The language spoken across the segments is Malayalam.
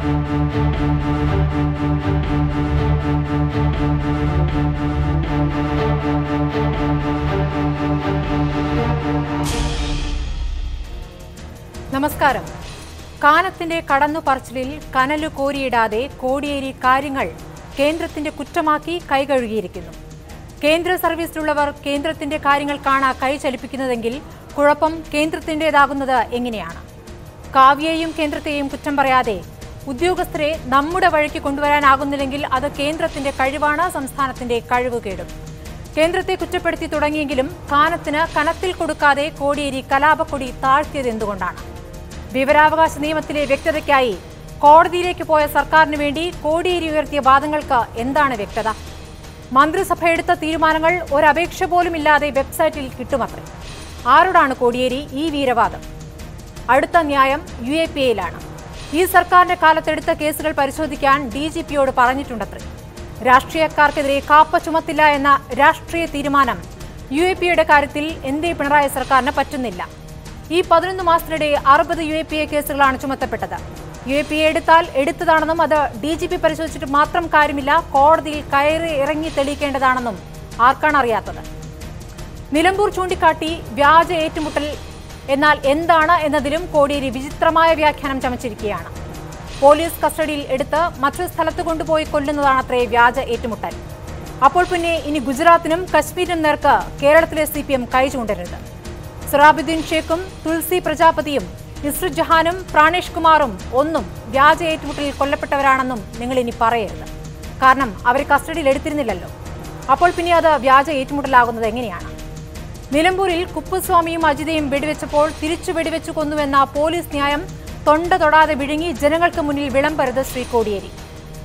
നമസ്കാരം. കാനത്തിന്റെ കടന്നു പറച്ചിലിൽ കനലു കോരിയിടാതെ കോടിയേരി കാര്യങ്ങൾ കേന്ദ്രത്തിന്റെ കുറ്റമാക്കി കൈകഴുകിയിരിക്കുന്നു. കേന്ദ്ര സർവീസിലുള്ളവർ കേന്ദ്രത്തിന്റെ കാര്യങ്ങൾ കാണാ കൈ ചലിപ്പിക്കുന്നതെങ്കിൽ കുഴപ്പം കേന്ദ്രത്തിന്റെതാകുന്നത് എങ്ങനെയാണ്? കാവ്യയെയും കേന്ദ്രത്തെയും കുറ്റം പറയാതെ ഉദ്യോഗസ്ഥരെ നമ്മുടെ വഴിക്ക് കൊണ്ടുവരാനാകുന്നില്ലെങ്കിൽ അത് കേന്ദ്രത്തിന്റെ കഴിവാണ് സംസ്ഥാനത്തിന്റെ കഴിവുകേടും. കേന്ദ്രത്തെ കുറ്റപ്പെടുത്തി തുടങ്ങിയെങ്കിലും കാനത്തിന് കനത്തിൽ കൊടുക്കാതെ കോടിയേരി കലാപക്കൊടി താഴ്ത്തിയത് എന്തുകൊണ്ടാണ്? വിവരാവകാശ നിയമത്തിലെ വ്യക്തതയ്ക്കായി കോടതിയിലേക്ക് പോയ സർക്കാരിന് വേണ്ടി കോടിയേരി ഉയർത്തിയ വാദങ്ങൾക്ക് എന്താണ് വ്യക്തത? മന്ത്രിസഭ എടുത്ത തീരുമാനങ്ങൾ ഒരപേക്ഷ പോലും ഇല്ലാതെ വെബ്സൈറ്റിൽ കിട്ടുമത്രേ. ആരോടാണ് കോടിയേരി ഈ വീരവാദം? അടുത്ത ന്യായം യു എ പി എയിലാണ് ഈ സർക്കാരിന്റെ കാലത്തെടുത്ത കേസുകൾ പരിശോധിക്കാൻ ഡി ജി പിയോട് പറഞ്ഞിട്ടുണ്ടത്രേ. രാഷ്ട്രീയക്കാർക്കെതിരെ കാപ്പ ചുമത്തില്ല എന്ന രാഷ്ട്രീയ തീരുമാനം യു എ പിയുടെ കാര്യത്തിൽ എന്തേ പിണറായി സർക്കാരിന് പറ്റുന്നില്ല. ഈ പതിനൊന്ന് മാസത്തിനിടെ അറുപത് യു എ പി എ കേസുകളാണ് ചുമത്തപ്പെട്ടത്. യു എ പി എ എടുത്താൽ എടുത്തതാണെന്നും അത് ഡി ജി പി പരിശോധിച്ചിട്ട് മാത്രം കാര്യമില്ല കോടതിയിൽ കയറി ഇറങ്ങി തെളിയിക്കേണ്ടതാണെന്നും ആർക്കാണ് അറിയാത്തത്. നിലമ്പൂർ ചൂണ്ടിക്കാട്ടി വ്യാജ ഏറ്റുമുട്ടൽ എന്നാൽ എന്താണ് എന്നതിലും കോടിയേരി വിചിത്രമായ വ്യാഖ്യാനം ചമച്ചിരിക്കുകയാണ്. പോലീസ് കസ്റ്റഡിയിൽ എടുത്ത് മറ്റൊരു സ്ഥലത്ത് കൊണ്ടുപോയി കൊല്ലുന്നതാണത്രേ വ്യാജ ഏറ്റുമുട്ടൽ. അപ്പോൾ പിന്നെ ഇനി ഗുജറാത്തിനും കശ്മീരിനും നേർക്ക് കേരളത്തിലെ സി പി എം കൈ ചൂണ്ടരുത്. സിറാബുദ്ദീൻ ഷേഖും തുൾസി പ്രജാപതിയും ഇസ്രു ജഹാനും പ്രാണേഷ് കുമാറും ഒന്നും വ്യാജ ഏറ്റുമുട്ടലിൽ കൊല്ലപ്പെട്ടവരാണെന്നും നിങ്ങൾ ഇനി പറയരുത്. കാരണം അവർ കസ്റ്റഡിയിൽ എടുത്തിരുന്നില്ലല്ലോ. അപ്പോൾ പിന്നെ അത് വ്യാജ ഏറ്റുമുട്ടലാകുന്നത് എങ്ങനെയാണ്? നിലമ്പൂരിൽ കുപ്പുസ്വാമിയും അജിതയും വെടിവെച്ചപ്പോൾ തിരിച്ചു വെടിവെച്ചു കൊന്നുവെന്ന പോലീസ് ന്യായം തൊണ്ട തൊടാതെ വിഴുങ്ങി ജനങ്ങൾക്ക് മുന്നിൽ വിളംബരത് ശ്രീ കോടിയേരി.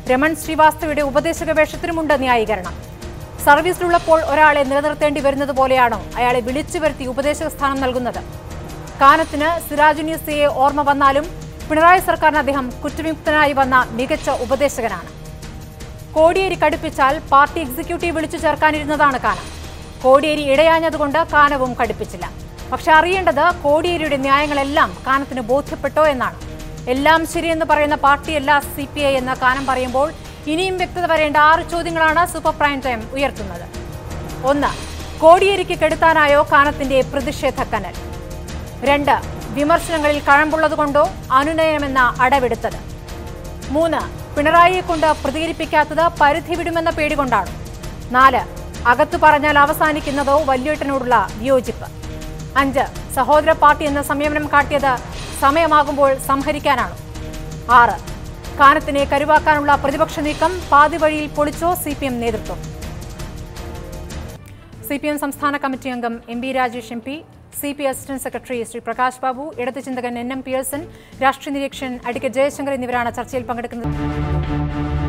രമൺ ശ്രീവാസ്തവയുടെ ഉപദേശക വേഷത്തിനുമുണ്ട് ന്യായീകരണം. സർവീസിലുള്ളപ്പോൾ ഒരാളെ നിലനിർത്തേണ്ടി വരുന്നത് പോലെയാണോ അയാളെ വിളിച്ചു വരുത്തി ഉപദേശക സ്ഥാനം നൽകുന്നത്? കാനത്തിന് സിറാജുനിയസയെ ഓർമ്മ വന്നാലും പിണറായി സർക്കാരിന് അദ്ദേഹം കുറ്റവിമുക്തനായി വന്ന മികച്ച ഉപദേശകനാണ്. കോടിയേരി കടുപ്പിച്ചാൽ പാർട്ടി എക്സിക്യൂട്ടീവ് വിളിച്ചു ചേർക്കാനിരുന്നതാണ് കാനം. കോടിയേരി ഇടയാഞ്ഞതുകൊണ്ട് കാനവും കടുപ്പിച്ചില്ല. പക്ഷെ അറിയേണ്ടത് കോടിയേരിയുടെ ന്യായങ്ങളെല്ലാം കാനത്തിന് ബോധ്യപ്പെട്ടോ എന്നാണ്. എല്ലാം ശരിയെന്ന് പറയുന്ന പാർട്ടിയല്ല സി പി ഐ എന്ന കാനം പറയുമ്പോൾ ഇനിയും വ്യക്തത വരേണ്ട ആറ് ചോദ്യങ്ങളാണ് സൂപ്പർ പ്രൈം ടൈം ഉയർത്തുന്നത്. ഒന്ന് കോടിയേരിക്ക് കെടുത്താനായോ കാനത്തിന്റെ പ്രതിഷേധ കനൽ? രണ്ട് വിമർശനങ്ങളിൽ കഴമ്പുള്ളതുകൊണ്ടോ അനുനയമെന്ന അടവെടുത്തത്? മൂന്ന് പിണറായിയെ കൊണ്ട് പ്രതികരിപ്പിക്കാത്തത് പരിധി വിടുമെന്ന പേടികൊണ്ടാണ് നാല് അകത്തു പറഞ്ഞാൽ അവസാനിക്കുന്നതോ വല്യേട്ടനോടുള്ള വിയോജിപ്പ്. അഞ്ച് സഹോദര പാർട്ടി എന്ന സംയമനം കാട്ടിയത് സമയമാകുമ്പോൾ സംഹരിക്കാനാണ്. ആറ് കാനത്തിനെ കരുവാക്കാനുള്ള പ്രതിപക്ഷ നീക്കം പാതി വഴിയിൽ പൊളിച്ചോ സി പി എം നേതൃത്വം? സി പി എം സംസ്ഥാന കമ്മിറ്റി അംഗം M B Rajesh M P C P assistant secretary Shri Prakash Babu ഇടതു ചിന്തകൻ എൻ എം പിയേഴ്സൺ രാഷ്ട്രീയ നിരീക്ഷകൻ അഡ്വക്കേറ്റ് ജയശങ്കർ എന്നിവരാണ് ചർച്ചയിൽ പങ്കെടുക്കുന്നത്.